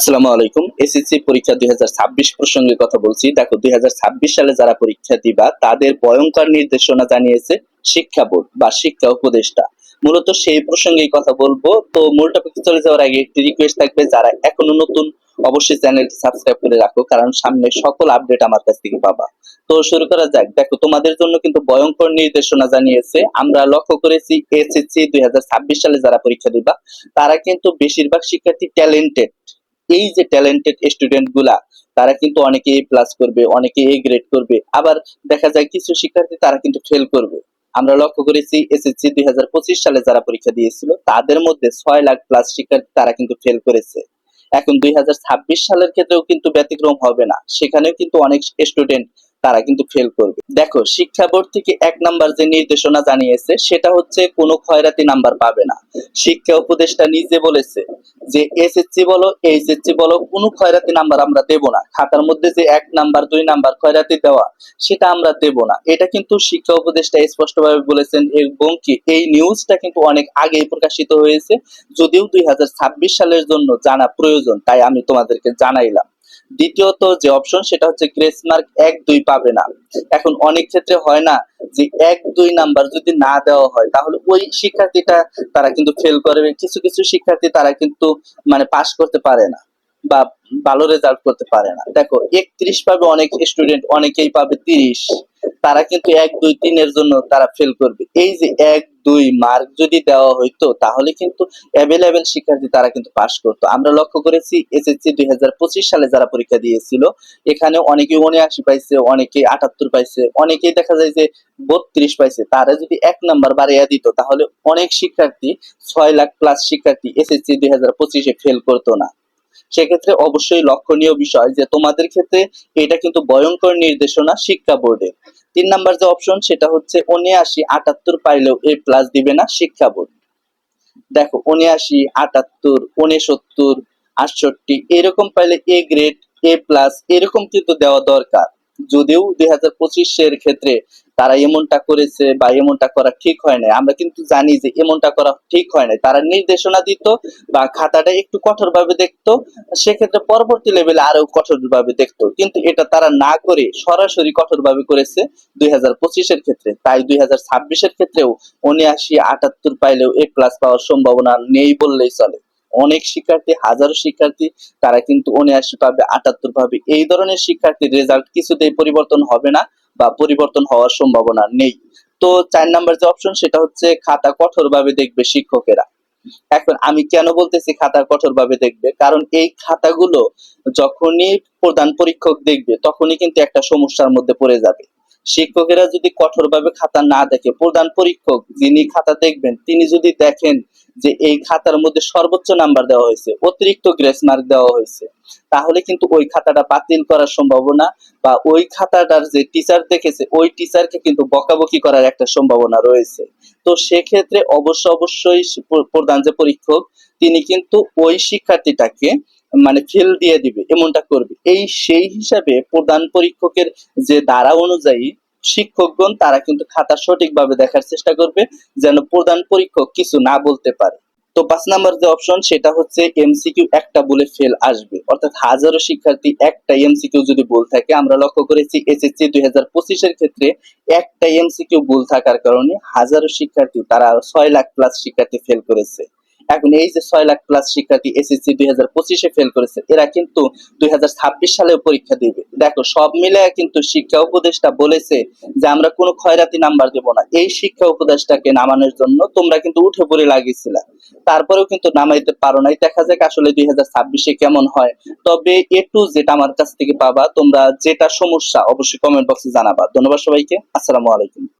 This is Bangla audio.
আসসালামু আলাইকুম। এসএসসি পরীক্ষা দুই প্রসঙ্গে কথা বলছি। দেখো, দুই সালে যারা পরীক্ষা দিবা, তাদের ভয়ঙ্কর নির্দেশনা জানিয়েছে শিক্ষা বোর্ড বা শিক্ষা উপদেষ্টা। মূলত সেই প্রসঙ্গেই কথা বলব। তো মূল টপিকে চলে যাওয়ার আগে একটি রিকোয়েস্ট থাকবে, যারা এখনও নতুন, অবশ্যই চ্যানেলটি সাবস্ক্রাইব করে রাখো, কারণ সামনে সকল আপডেট আমার কাছ থেকে পাবা। তো শুরু করা যাক। দেখো, তোমাদের জন্য কিন্তু ভয়ঙ্কর নির্দেশনা জানিয়েছে। আমরা লক্ষ্য করেছি এসএসসি দুই হাজার ছাব্বিশ সালে যারা পরীক্ষা দিবা, তারা কিন্তু বেশিরভাগ শিক্ষার্থী ট্যালেন্টেড এই যে ট্যালেন্টেড স্টুডেন্টগুলা, তারা কিন্তু অনেকে এ প্লাস করবে অনেকে এ গ্রেড করবে। আবার দেখা যায় কিছু শিক্ষার্থী তারা কিন্তু ফেল করবে। আমরা লক্ষ্য করেছি এসএসসি দুই হাজার পঁচিশ সালে যারা পরীক্ষা দিয়েছিল, তাদের মধ্যে ছয় লাখ প্লাস শিক্ষার্থী তারা কিন্তু ফেল করেছে। এখন দুই হাজার ছাব্বিশ সালের ক্ষেত্রেও কিন্তু ব্যতিক্রম হবে না। সেখানেও কিন্তু অনেক স্টুডেন্ট তারা কিন্তু ফেল করবে। দেখো, শিক্ষা বোর্ড থেকে এক নাম্বার যে নির্দেশনা জানিয়েছে, সেটা হচ্ছে কোনো খয়রাতি নাম্বার পাবে না। শিক্ষা উপদেষ্টা নিজে বলেছে যে, এসএসসি বলো, এইচএসসি বলো, কোনো খয়রাতি নাম্বার আমরা দেব না। খাতার মধ্যে যে এক নাম্বার, দুই নাম্বার খয়রাতি দেওয়া, সেটা আমরা দেব না। এটা কিন্তু শিক্ষা উপদেষ্টা স্পষ্টভাবে বলেছেন এবং কি, এই নিউজটা কিন্তু অনেক আগেই প্রকাশিত হয়েছে। যদিও দুই হাজার ছাব্বিশ সালের জন্য জানা প্রয়োজন, তাই আমি তোমাদেরকে জানাইলাম। দ্বিতীয়ত যে অপশন সেটা হচ্ছে গ্রেস মার্ক এক দুই পাবে না। এখন অনেক ক্ষেত্রে হয় না যে এক দুই নাম্বার যদি না দেওয়া হয়, তাহলে ওই শিক্ষার্থীটা তারা কিন্তু ফেল করবে। কিছু কিছু শিক্ষার্থী তারা কিন্তু মানে পাশ করতে পারে না। বা ভালো রেজাল্ট করতে পারে না। দেখো, একত্রিশ পাবে অনেক স্টুডেন্ট অনেকেই পাবে তিরিশ। তারা কিন্তু এক, দুই, তিনের জন্য তারা ফেল করবে। এই যে এক, দুই মার্ক যদি দেওয়া হইতো, তাহলে কিন্তু অ্যাভেলেবেল শিক্ষার্থী তারা কিন্তু পাশ করতো। আমরা লক্ষ্য করেছি এসএসসি দুই হাজার পঁচিশ সালে যারা পরীক্ষা দিয়েছিল, এখানে অনেকে উনআশি পাইছে, অনেকে আটাত্তর পাইছে, অনেকেই দেখা যায় যে বত্রিশ পাইছে। তারা যদি এক নাম্বার বাড়িয়ে দিত, তাহলে অনেক শিক্ষার্থী, ছয় লাখ প্লাস শিক্ষার্থী এসএসসি দুই হাজার পঁচিশে ফেল করতো না। সেক্ষেত্রে অবশ্যই লক্ষণীয় বিষয় যে তোমাদের ক্ষেত্রে এটা কিন্তু ভয়ঙ্কর নির্দেশনা শিক্ষা বোর্ডের তিন নাম্বার যে অপশন সেটা হচ্ছে উনআশি আটাত্তর পাইলেও এ প্লাস দিবে না শিক্ষা বোর্ড। দেখো, উনআশি, আটাত্তর, উনসত্তর, আটষট্টি এরকম পাইলে এ গ্রেড এ প্লাস এরকম কিন্তু দেওয়া দরকার। যদিও দুই হাজার পঁচিশের ক্ষেত্রে তারা এমনটা করেছে বা এমনটা করা ঠিক হয় নাই। আমরা কিন্তু জানি যে এমনটা করা ঠিক হয় না তারা নির্দেশনা দিত বা খাতাটা একটু কঠোর ভাবে দেখতো, সেক্ষেত্রে পরবর্তী লেভেলে আরও কঠোর ভাবে দেখতো। কিন্তু এটা তারা না করে সরাসরি কঠোর ভাবে করেছে দুই পঁচিশের ক্ষেত্রে। তাই দুই হাজার ছাব্বিশের ক্ষেত্রেও উনআশি, আটাত্তর পাইলেও এ প্লাস পাওয়ার সম্ভাবনা নেই বললেই চলে। অনেক শিক্ষার্থী, হাজারো শিক্ষার্থী, তারা কিন্তু উনআশি পাবে, আটাত্তর পাবে। এই ধরনের শিক্ষার্থীর রেজাল্ট কিছুতেই পরিবর্তন হবে না। বা পরিবর্তন হওয়ার সম্ভাবনা নেই। তো চার নাম্বার যে অপশন সেটা হচ্ছে খাতা কঠোর ভাবে দেখবে শিক্ষকেরা। এখন আমি কেন বলতেছি খাতা কঠোর ভাবে দেখবে? কারণ এই খাতাগুলো যখনই প্রধান পরীক্ষক দেখবে, তখনই কিন্তু একটা সমস্যার মধ্যে পড়ে যাবে। শিক্ষকেরা যদি কঠোরভাবে খাতা না দেখে, প্রধান পরীক্ষক যিনি খাতা দেখবেন, তিনি যদি দেখেন যে এই খাতার মধ্যে সর্বোচ্চ নাম্বার দেওয়া হয়েছে, অতিরিক্ত গ্রেস মার্ক দেওয়া হয়েছে, তাহলে কিন্তু ওই খাতাটা বাতিল করার সম্ভাবনা বা ওই খাতাটার যে টিচার দেখেছে, ওই টিচারকে কিন্তু বকাবকি করার একটা সম্ভাবনা রয়েছে। তো সেক্ষেত্রে অবশ্য অবশ্যই প্রধান যে পরীক্ষক, তিনি কিন্তু ওই শিক্ষার্থীটাকে মানে ফেল দিয়ে দিবে, এমনটা করবে। এই সেই হিসাবে প্রধান পরীক্ষকের যে দ্বারা অনুযায়ী শিক্ষকগণ, তারা কিন্তু খাতা সঠিকভাবে দেখার চেষ্টা করবে, যেন প্রধান পরীক্ষক কিছু না বলতে পারে। তো পাঁচ নাম্বার যে অপশন, সেটা হচ্ছে এমসিকিউ একটা বলে ফেল আসবে। অর্থাৎ হাজারো শিক্ষার্থী একটা এমসিকিউ যদি ভুল থাকে, আমরা লক্ষ্য করেছি এসএসসি দুই হাজার পঁচিশের ক্ষেত্রে একটা এমসিকিউ ভুল থাকার কারণে হাজারো শিক্ষার্থী, তারা ছয় লাখ প্লাস শিক্ষার্থী ফেল করেছে। এখন এই যে ছয় লাখ প্লাস শিক্ষার্থী এসএসসি দুই হাজার পঁচিশে ফেল করেছে, এরা কিন্তু দুই সালেও পরীক্ষা দিবে। দেখো, সব মিলে কিন্তু শিক্ষা উপদেষ্টা বলেছে যে আমরা কোনো খয়রাতি নাম্বার দেব না। এই শিক্ষা উপদেষ্টাকে নামানোর জন্য তোমরা কিন্তু উঠে পড়ে লাগিয়েছিলে। তারপরেও কিন্তু নামাইতে পারো নাই। দেখা যাক আসলে দুই হাজার ছাব্বিশে কেমন হয়। তবে এ টু যেটা আমার কাছ থেকে পাবা। তোমরা যেটা সমস্যা অবশ্যই কমেন্ট বক্সে জানাবা। ধন্যবাদ সবাইকে। আসসালামু আলাইকুম।